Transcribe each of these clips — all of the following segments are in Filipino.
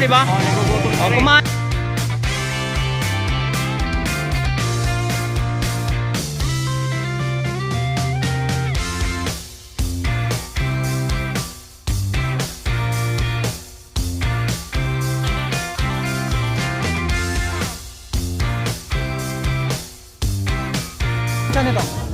nagugutom ka, di ba? Oh, nagugutom O, ka rin. kumain. Saan ito? Ito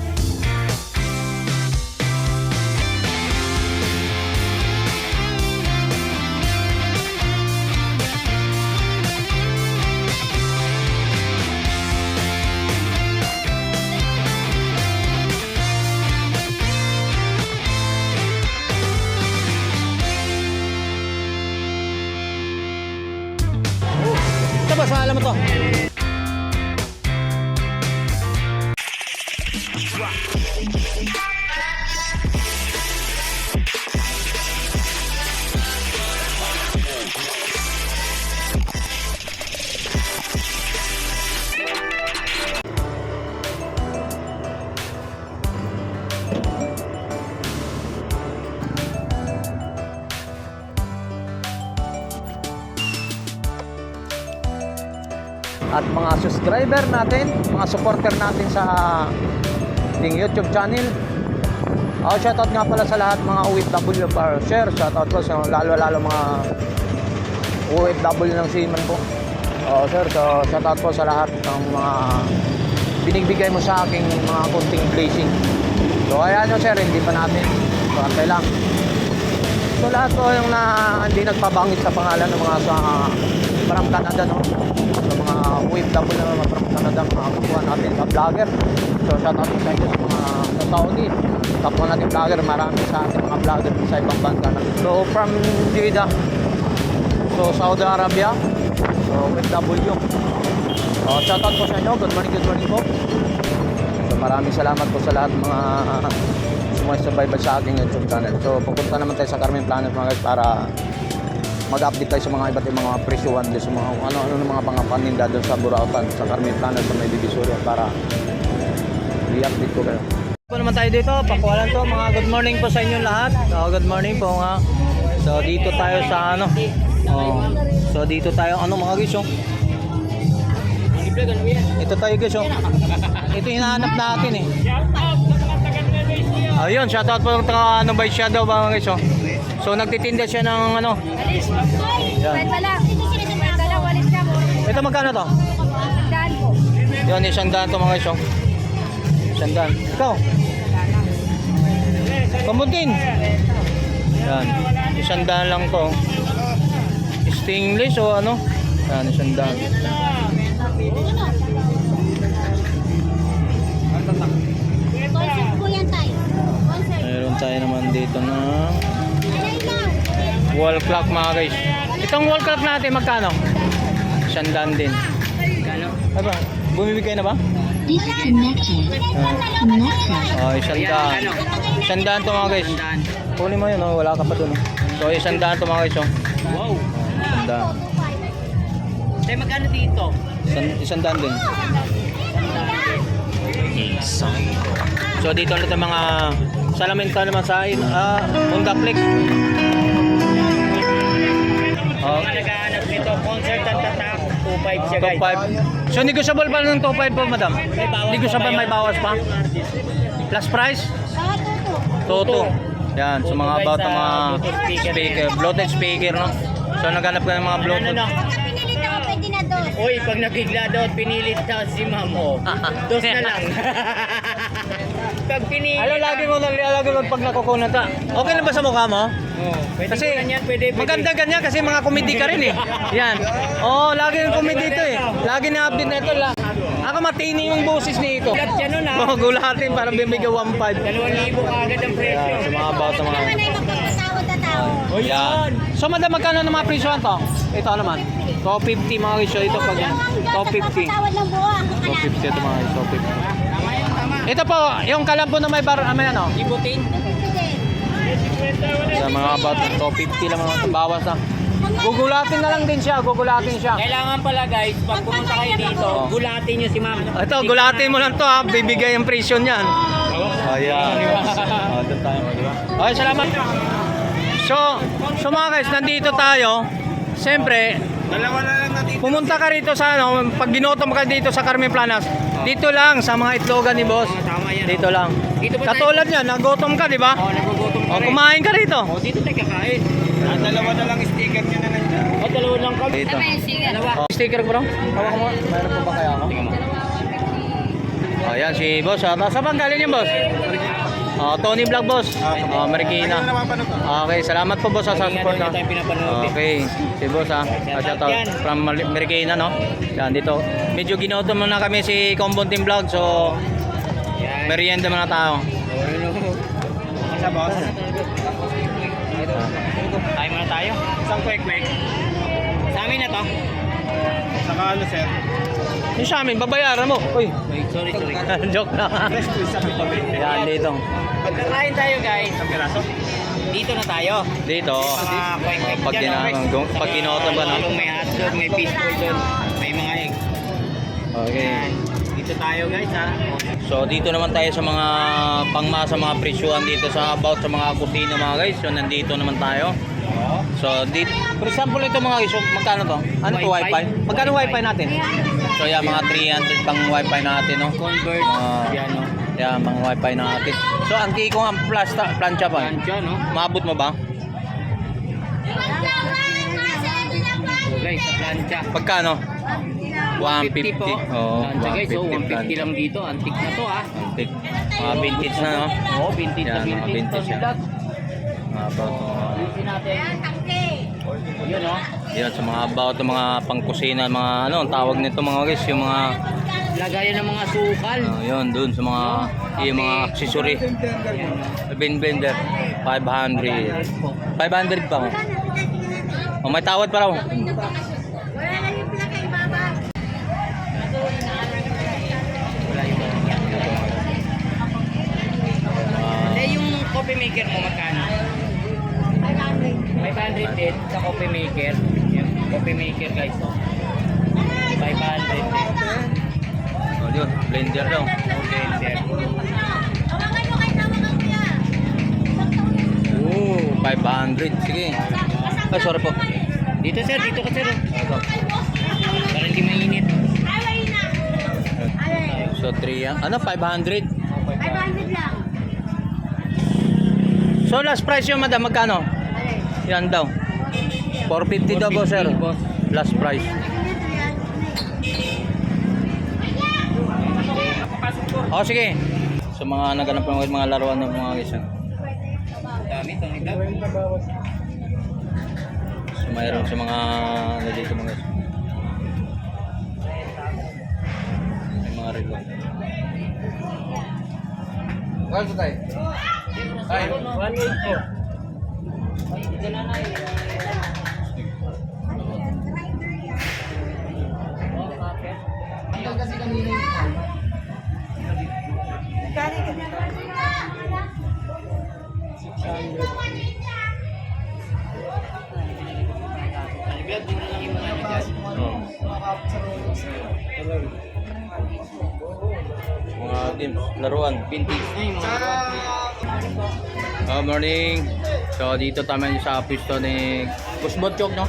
mga subscriber natin, mga supporter natin sa ating YouTube channel. Oh, shoutout nga pala sa lahat mga OFW para share. Shoutout po sa lalo-lalo mga OFW ng Seaman po. Oh, sir, so shoutout po sa lahat ng mga binigbigay mo sa aking mga kunting blessing. So, ayan nyo, sir, hindi pa natin. So, antay lang. So lahat po yung na hindi nagpabangit sa pangalan ng mga sa from Canada no. OFW na mga from Canada mga kapwa natin sa vlogger. So shout out sa inyo sa mga sa Saudi. Kapwa natin vlogger, marami sa ating mga vlogger sa ibang bansa na. So from Jeddah. So Saudi Arabia. So OFW. So shout out po sa inyo. Good morning, good morning po. So maraming salamat po sa lahat mga sumusubaybay sa aking YouTube channel. So pupunta naman tayo sa Carmen Planet mga guys para mag-update tayo sa mga iba't ibang mga presyuhan doon sa mga ano-ano ng mga pangapaninda doon sa Burautan, sa Carmen Planet, sa May Divisoria para i-update ko kayo. Po naman tayo dito, pakuwalan to mga good morning po sa inyong lahat. So, good morning po nga. So dito tayo sa ano. Oh, so dito tayo ano mga guys oh. Ito tayo guys oh. Ito hinahanap natin eh. Ayun, shoutout po ng taga ano by Shadow ba mga guys oh. So nagtitinda siya ng ano. Yan. Ka mo. Ito magkano to? Daan po. Yun, isang daan to mga oh. Isang daan. Ikaw. Pamuntin. Yan. Isang daan lang to. Stainless o ano? Yan, isang daan. Yan tayo. Naman dito na. Wall clock mga guys. Itong wall clock natin magkano? Isang daan din. Ano ba? Bumibigay na ba? Disconnected. Connected. Oh, isang daan. Isang daan to mga guys. Kunin mo yun, oh. wala ka pa dun. Oh. So, isang daan to mga guys. Oh. Wow. Isang daan. Tayo magkano dito? Isang, isang daan din. So, dito na ito mga salamin ka naman sa akin. Ah, Honda Click. Oh, Naghahanap nito, concert at tatak. 2.5 siya top guys. 5. So, negotiable pa ng top 5 po, madam? May bawas Negotiable, pa may bawas pa? Plus price? Ah, tuto. Toto. Yan, Toto mga about ng sa mga speaker. Bluetooth speaker, no? So, naghanap ka ng mga Ano pwede na dos. Uy, pag nabigla daw at pinilit daw si ma'am, oh. Dos na lang. pag pinilit. Alam, lagi mo na, lagi mo pag nakukunan ka. Okay na ba sa mukha mo? Oh, pwede Kasi ko lang yan, pwede, pwede. maganda ganyan kasi mga komedi ka rin eh. Yan. Oo, oh, lagi yung komedi ito eh. Lagi na update na ito. La. Ako matini yung boses ni ito. Gulat yan nun, ah. Mga gulatin para bibigyan 1.5. 2,000 kaagad ang presyo. Yan, sa mga ng. Naman ay magpapatawad na tao. Oh, Yan. So madam, magkano ng mga presyohan to? Ito naman. 250 mga. So ito pag 250. Magpapatawad ng buo. Ang 250 ito mga guys. 250. Ito po, yung kalampo na may bar, ah, may ano? Ibutin. Sa mga about 250 lang mga bawas na. Gugulatin na lang din siya, gugulatin siya. Kailangan pala guys, pag pumunta kayo dito, Oo. gulatin nyo si ma'am. Ito, gulatin mo lang to ha, bibigay ang presyo niyan. Ayan. Oh, doon tayo, di ba? Okay, salamat. So, so mga guys, nandito tayo siyempre, Dalawa na lang natin. pumunta ka rito sa ano, pag ginotom ka dito sa Carmen Planas, dito lang sa mga itlogan ni boss. Oh, tama yan. Dito lang. Dito ba? Katulad niya, nagotom ka, di ba? Oh, nagugutom ka O, rin. kumain ka rito. Oh, dito tayo kakain. Ah, dalawa na lang sticker nyo na nandiyan. Oh, dalawa lang kami. Dito. Dalawa. Oh, sticker bro. Hawak mo. Mayroon pa ba kaya ako? Tingnan mo. Ayan si boss. Ah, Saan galing yung boss? Oh, Tony Vlog boss. Oh, Marikina. Okay, salamat po boss sa support. nyo ah. tayo pinapanood. Okay, si boss ha. Ah, shout out from Mar- Marikina no. Yan dito. Medyo ginotom na kami si Combon Team Vlog so merienda muna tayo. Sa boss. Tayo muna tayo. Isang kwek-kwek. Sa amin na to. Saka ano, sir? Yung sa amin, babayaran mo. Uy, sorry, sorry. joke pitabi. Yan dito. Pagkakain tayo, guys. Isang piraso? Dito na tayo. Dito. Pag gung- pag ginotom ba? Halong May hotdog, may fishball doon. May mga egg. Okay. Dito tayo, guys, ha. So dito naman tayo sa mga pangmasa mga presyuhan dito sa about sa mga kusina mga guys. So nandito naman tayo. So dito, for example ito mga guys, so, magkano to? Ano to Wi-Fi? Magkano wifi natin? So yan mga 300 pang wifi natin no. Convert. Ah. Yan, no. Yan mga wifi natin. So ang kiko ang plasta, plancha pa. Plancha, no? Maabot mo ba? So, guys, sa plancha. Pagkano? 150. po. Oo, Plancha, guys. So, 150 150 lang dito. Antique na to, ha. Antik. Mga vintage na no. Oo, vintage na Yan, mga vintage. vintage Tony yan. Mga about uh, natin. Yun, no? Yan sa mga about ng mga pangkusina, mga ano, ang tawag nito mga guys, yung mga Lagayan ng mga sukal. uh, yun doon sa mga yung mga accessory. Bin blender 500. 500 pa. Oh, may tawad pa raw. Wala na yung pinakaibaba. Wala yung Ah, yung coffee maker mo, magkano? 500 din sa coffee maker. Yung coffee maker, guys. oh. 500 din. oh, yun, blender daw. Ko yan. Oh, 500. Sige. Ay, sorry po. Dito, sir. Dito ka, sir. oh. Para hindi mainit. So 3 yan. Ano 500? 500 lang. So last price yung madam magkano? Yan daw. 450 daw po, sir. Boss. Last price. Oh, sige. Sa so, mga naganap ng mga laruan ng mga guys. Dami tong ito. So, mayroon sa mga ano dito mga guys. May mga rito. Kwan tayo? Tayo. 184. Ganun na yun. Mga game, laruan, vintage. Good morning. So dito tayo sa pwesto ni Boss Botchok no.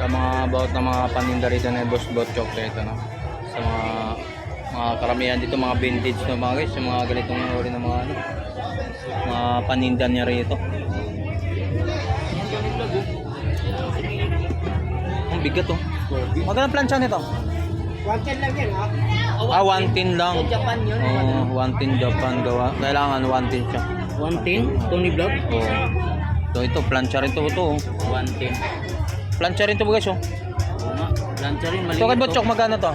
Sa mga about ng mga paninda rito ni Boss Botchok dito no. Sa mga mga karamihan dito mga vintage no mga guys, yung mga ganitong uri ng mga ano. Mga paninda niya rito. Ang bigat oh. Magandang plancha nito. One ten lang yan, ha? Ah, 110 lang. Japan yun. Oh, 110 Japan gawa. Kailangan 110 siya. 110? Tony Vlog? Oh. So ito, plancha rin to. ito oh. 110. Plancha rin to guys oh. Oo nga. Lancha rin, maliit So kay to. Botchok, magkano to?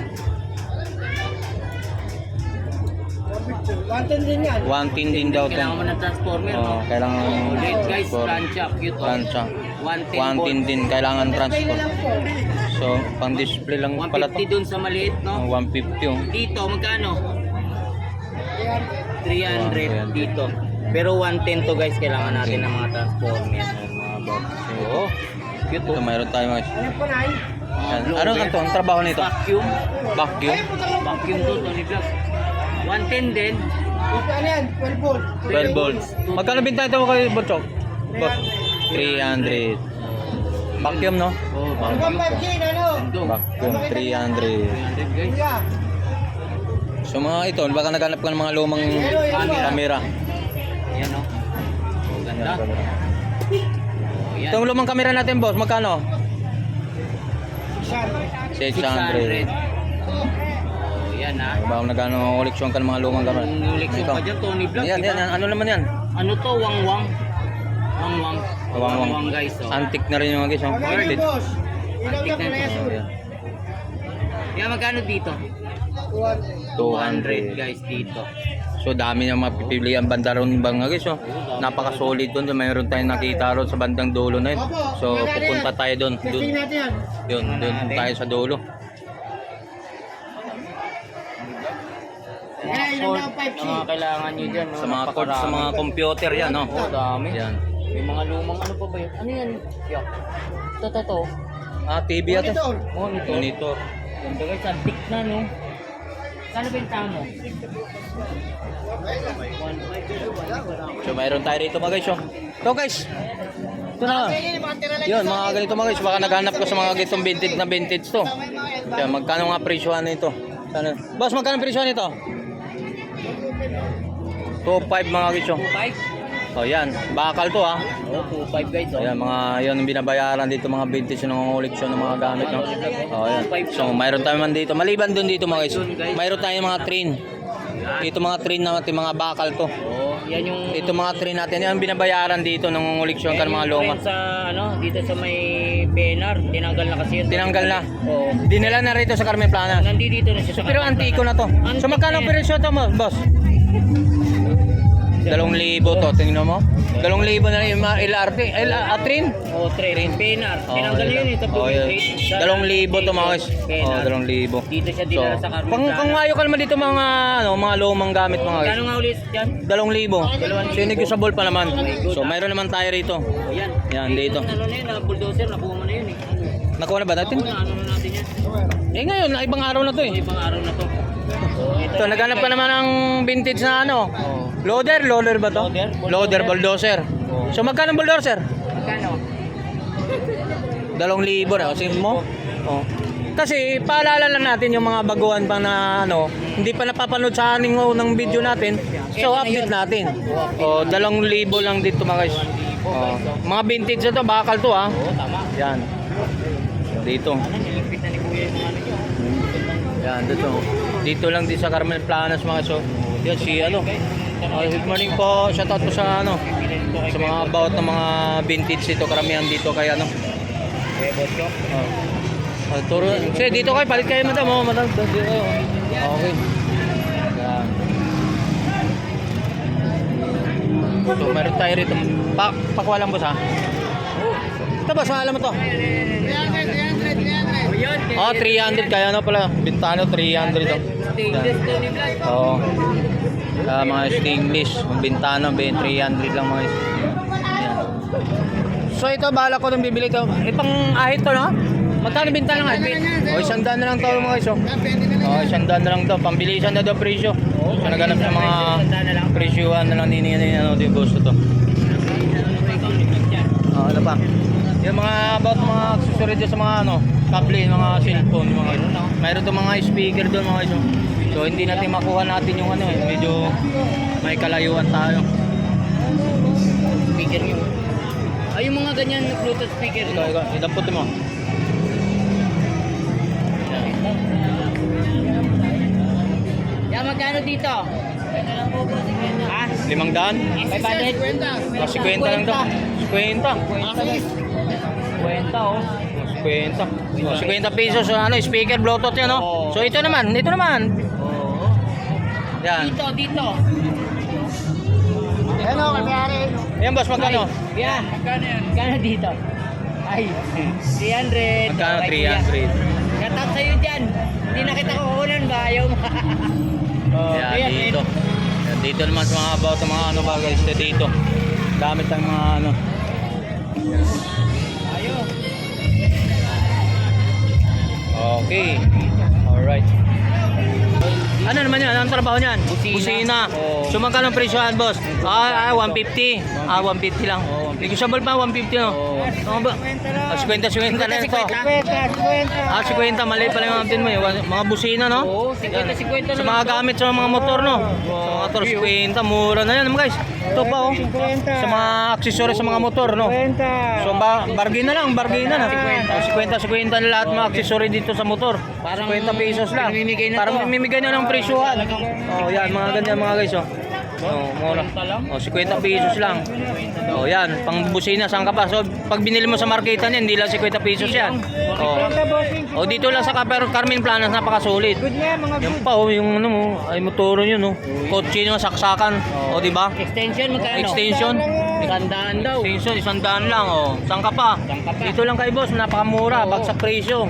110 din yan. 110 din daw to. Kailangan mo ng transformer, Oo, no? kailangan Ulit, guys, for plancha, cute. oh. plancha. 110 110 din, kailangan transport. So, pang display lang pala to. 150 dun sa maliit, Oh, no? 150 oh. Dito, magkano? 300 300. dito. Pero 110 to guys, kailangan natin ng mga transformer. Ayan, mga box. Oo. Cute Ito, to. mayroon tayo mga... Mga Yan. blower. Ano kanto? Ang trabaho nito? Vacuum. Vacuum? Vacuum to, Tony Vlog. 110 din. 12 volts. Magkano binta ito kay Botchok? Boss? 300. Vacuum, no? Oh, vacuum. Gandong. Vacuum, 300. 300 guys. So mga ito, baka naghanap ka ng mga lumang camera. Yan oh. Oh, ganda. Oh, yan. Itong lumang camera natin, boss, magkano? 600. 600. Oh, yan ah. Baka nagano koleksyon ka ng mga lumang camera. Ang uleksyon Ito. pa dyan, Tony Vlog. Yan, diba? yan, yan. Ano naman yan? Ano to, wangwang? Wangwang. Wangwang. Wangwang guys. Oh. Antique na rin yung mga guys. oh. Worth it. Worth it. Antik na ito. Ayan. Yan, magkano dito? 200 guys dito. So dami niyang mapipilian banda ron bang guys. So, napaka-solid doon. Mayroon tayong nakita ron sa bandang dulo na yun. So pupunta tayo doon. Doon, yun, doon tayo sa dulo. Ang mga kailangan nyo dyan. No? Sa mga cord, sa mga computer yan, no? Oh, dami. Yan. May mga lumang ano pa ba yun? Ano yan? Yeah. Ito, ito, ito. Ah, TV ata. Monitor. Monitor. Ganda guys, antik na no. Kano benta mo? So mayroon tayo rito mga guys. So, so guys. Ito na. Yun, mga ganito mga guys. Baka naghanap ko sa mga ganitong vintage na vintage to. Kaya magkano nga presyohan nito? Sana. Boss, magkano presyohan nito? 2.5 mga guys. oh. 2.5? So yan, bakal to ah. Oo, 2.5 guys. Oh. Ayan, mga yan ang binabayaran dito mga vintage ng koleksyon ng mga gamit. No? Oh, yan. So mayroon tayo man dito. Maliban dun dito mga guys. Mayroon tayong mga train. Ito mga train natin, mga bakal to. Oo, yan yung... Ito mga train natin, yan ang binabayaran dito ng ka ng mga luma. Sa ano, dito sa may Benar, tinanggal na kasi yun. Tinanggal na. Oo. Dinala na rito sa Carmen Planas. Nandito na siya sa Pero antiko na to. So magkano presyo to mo, boss? Dalawang libo to, tingnan mo. Dalawang libo na yung mga LRT. L Atrin? Oo, train. Benar. Tinanggal na yun eh. Tapos Oh, yun. trade. Sa- Dalawang libo to mga guys. Benar. Oh, dalawang libo. Dito siya So, dinala sa Carmen pang, Plana. pang ayaw ka naman dito mga ano, mga lumang gamit mga guys. Kano nga ulit yan? Dalawang libo. Sinigusable pa naman. good, So ah. mayroon naman tayo rito. O yan. Yan, dito. yung Ano na yun, na bulldozer, nakuha mo na yun eh. Nakuha na ba natin? Na, ano na natin yan. Eh ngayon, ibang araw na to eh. Ibang araw na to. So, naghanap ka naman ng vintage na ano. Loader, loader ba to? Loader, bulldozer. Loader, bulldozer. Oo. So magkano bulldozer? Magkano? Dalawang libo na. Kasi mo? Oh. Kasi paalala lang natin yung mga baguhan pa na ano, hindi pa napapanood sa aning ng video natin. So update natin. Oh, dalawang libo lang dito mga guys. Oh. Mga vintage na to, bakal to ah. Oo, tama. Yan. Dito. Ano, nilipit na ni Kuya yung mga ano. Yan, dito. Dito lang din sa Carmen Planas mga so. Yan si ano. Oh, good morning po. Shout out po sa ano. Kay Sa mga about ng mga vintage dito, karamihan dito kaya ano. Oh. Oh, turo. Sige, dito kayo, palit kayo madam. Oh, madam. Okay. Yan. So, meron tayo rito. Pa pakwalan boss ha. Ito boss, alam mo to. Yun. Oh, 300 kaya ano pala. Bintano 300 to. Stainless to ni Vlad. Oo. Ah, mga stainless, yung bintana, ben 300 lang mga. Yan. So ito, bala ko nung bibili ito. Eh, pang ahit to, no? Magkano bintana nga? O, isang daan na lang to mga iso. O, isang daan na lang to. Pambilisan na daw presyo. So, naganap sa mga presyuhan na lang ni ano, di boss to. Oh, ano pa? Yung mga about mga accessory dyan sa mga ano, kable, mga cellphone, yung mga ano. Mayroon to mga speaker doon mga iso. So hindi natin makuha natin yung ano, eh, medyo may kalayuan tayo. Speaker nyo. Ay, yung mga ganyan na Bluetooth speaker Ito, nyo. ito, idampot mo. Yan, magkano dito? Ha? Limang daan? 500? O, 50 lang to. 50. 50 oh. 50. O, 50 pesos, ano, speaker, bluetooth yan, no? Oo. So ito naman, ito naman. Oo. Yan. Dito, dito. Ano, kapiyari? Yan boss, magkano? Yan. Magkano yan? Magkano dito? Ay, 300. Magkano? Okay, kuya. 300. Shout out sa'yo dyan. Hindi na kita kukunan ba? Ayaw mo. oh, Yan, kuya, dito. Yan, dito naman sa mga about mga ano ba guys, dito. Gamit ang mga ano. Ayaw. Okay. Alright. Ano naman yan? Anong trabaho niyan? Busina. Busina. Oo. So magkano ang presyohan, boss? Ah, ah 150. Ah, 150 lang. 150. Negotiable pa, 150 no? Oo. Ano ba? Ah, 50-50 na ito. 50. Ah, 50. Mali pala yung atin mo eh. Mga busina, no? Oo, 50-50 Sa na mga lang to. gamit sa mga motor, no? Sa mga motor, 50. Mura na yan, mga guys. Ito pa, oh. Sa mga accessories sa mga motor, no? So, ba bargain na lang, bargain na. na. 50, 50 na lahat mga accessory dito sa motor. Parang 50 pesos lang. to. mamimigay na ng presyuhan. Oh, yan, mga ganyan mga guys, oh. Oh, mura. Oh, 50 pesos lang. Oh, yan, pang busina, saan ka pa? So, pag binili mo sa marketan yan, hindi lang 50 pesos yan. Oh. Oh, dito lang sa Caper Carmen Planas, napakasulit. Yan pa, oh, yung ano mo, ay motoro yun, oh. Kotse nyo, saksakan. Oh, di ba? Extension magkano? Extension. Tandaan daw. Extension, isang daan lang, oh. Saan ka pa? Saan ka pa? Dito lang kay boss, napakamura, Oo. bagsak presyo.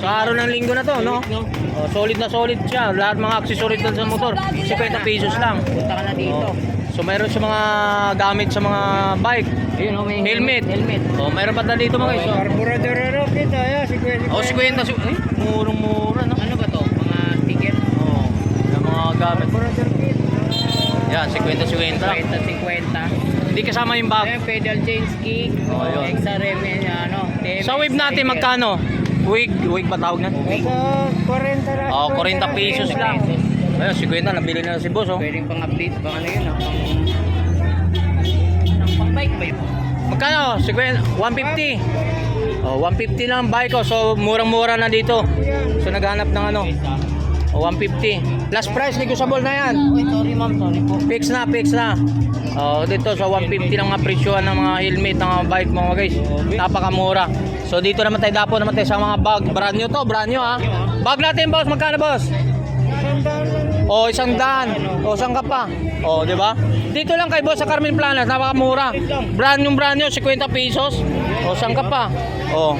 Sa araw ng linggo na to, no? No? Oh, solid na solid siya. Lahat mga accessories doon sa motor, 50 pesos lang. Punta ka na dito. Oh. So mayroon sa mga gamit sa mga bike. Ayun, oh, may Helmet. Helmet. Oh, mayroon pa na dito mga guys. Oh, Carburador kita ya, si Kuya. oh 50 si Ay, murang-mura, no? Ano ba to? Mga sticker? Oh, yung mga gamit. Carburador kit. Yan, 50-50 lang. 50-50. Hindi kasama yung bag. Ayun, pedal change key. Oh, yun. XRM, ano. TMX Sa wave natin, sticker. magkano? Wig, wig ba tawag na? Ito, 40 lang. Oh, 40 pesos lang. Ayun, 50 nabili na si boss, oh. Pwedeng pang update, pang ano yun, ah, pang... Pang pang bike ba yun? Magkano? 50, 150. Oh, 150 lang ang bike ko. So, murang-mura na dito. So, naghanap ng ano? Oh, 150. Last price, negotiable na yan. Uy, sorry ma'am, sorry po. Fix na, fix na. Oh, dito sa 150 lang ang presyo ng mga helmet ng mga bike mga guys. Napakamura. So dito naman tayo dapo naman tayo sa mga bag. Brand new to, brand new ha. Bag natin boss, magkano boss? Oh, isang daan. Oh, saan ka pa? Oh, di ba? Dito lang kay boss sa Carmen Planas, napakamura. Brand new, brand new, 50 pesos. Oh, saan ka pa? Oh.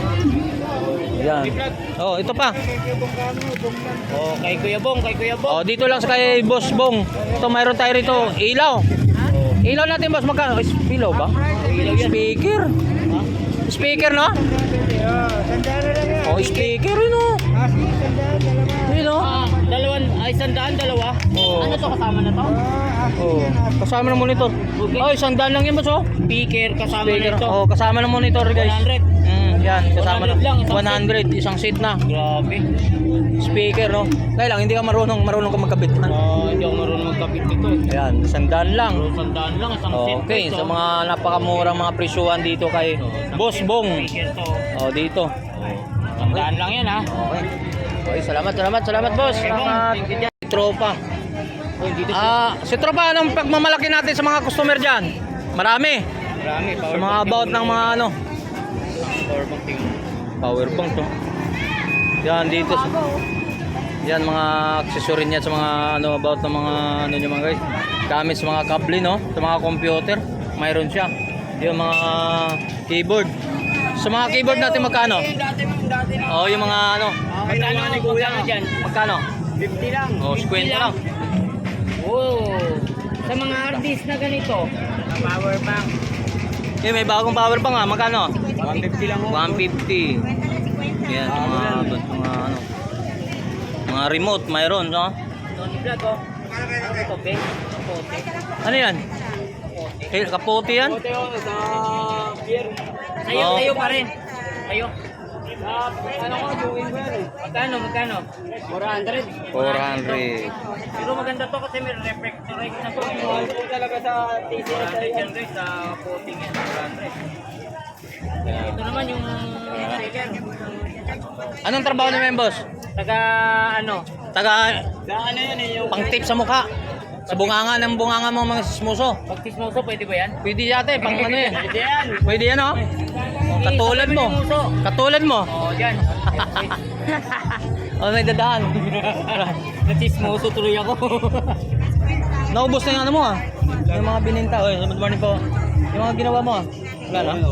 Yan. Oh, ito pa. Oh, kay Kuya Bong, kay Kuya Bong. Oh, dito lang sa kay Boss Bong. Ito mayroon tayo rito. Ilaw. Ilaw natin boss, magkano? Ilaw ba? Speaker. Speaker no? Oh, speaker yun oh. Ah. Yun oh. Ah, dalawan, ay sandaan, dalawa. Oo. Ano to, kasama na to? Oh, kasama ng monitor. Oh, isang daan lang yun boss oh. Speaker, kasama Speaker. na ito. Oh, kasama ng monitor guys. 100. Yan, kasama 100 na. lang, isang 100, isang seat na. Grabe. Speaker no. Kaya lang, hindi ka marunong, marunong ka magkabit. Oh, hindi ako marunong magkapit nito eh. Ayan, isang daan lang. Pero sandaan lang, isang set Okay, to. sa mga napakamurang mga presyuhan dito kay Boss Bong. Speaker to. Oh, dito. Sandaan lang yan ha. Okay. Okay, salamat, salamat, salamat, boss. Salamat. Tropa. Oh, dito Ah, si Tropa, anong pagmamalaki natin sa mga customer dyan? Marami. Marami, Sa mga about ng mga ano, Power bank power bank to. Yan, dito. Sa, yan, mga accessory niya sa mga ano, about ng mga ano niya mga guys. Gamit sa mga kable, no? Sa mga computer. Mayroon siya. Yung mga keyboard. Sa mga keyboard natin magkano? Oh, yung mga ano, Magkano, magkano dyan? magkano? 50 lang. Oh, 50 lang. Oh. Sa mga artist na ganito, power bank. Eh, may bagong power bank ah. Magkano? 150 lang 150. Yan, yung mga, mga ano. Mga remote, mayroon, no? Oh. Ano yan? Eh, kapote yan? Kapote oh, sa beer. Sa'yo, Oh. sa'yo pa rin. Sa'yo. Ano ko, doing ko yan eh. Magkano, magkano? 400. 400. Pero maganda to kasi may reflectorate na to. Ito talaga sa TCS. 400 yan guys, sa coating yan. 400. Ito naman yung sticker. Anong trabaho ni boss? Taga ano? Taga Sa ano yan eh, yung pang tip sa mukha. Sa bunganga ng bunganga mga mga sismuso. pag tismoso, pwede ba yan? Pwede yate, pang ano yan. Pwede yan. Pwede yan, oh. Katulad mo. Katulad mo. Oo, dyan. Oh, may dadaan. Natismoso tuloy ako. Naubos na yung ano mo ah. Yung mga bininta. Oy, good morning po. Yung mga ginawa mo ah. Wala na?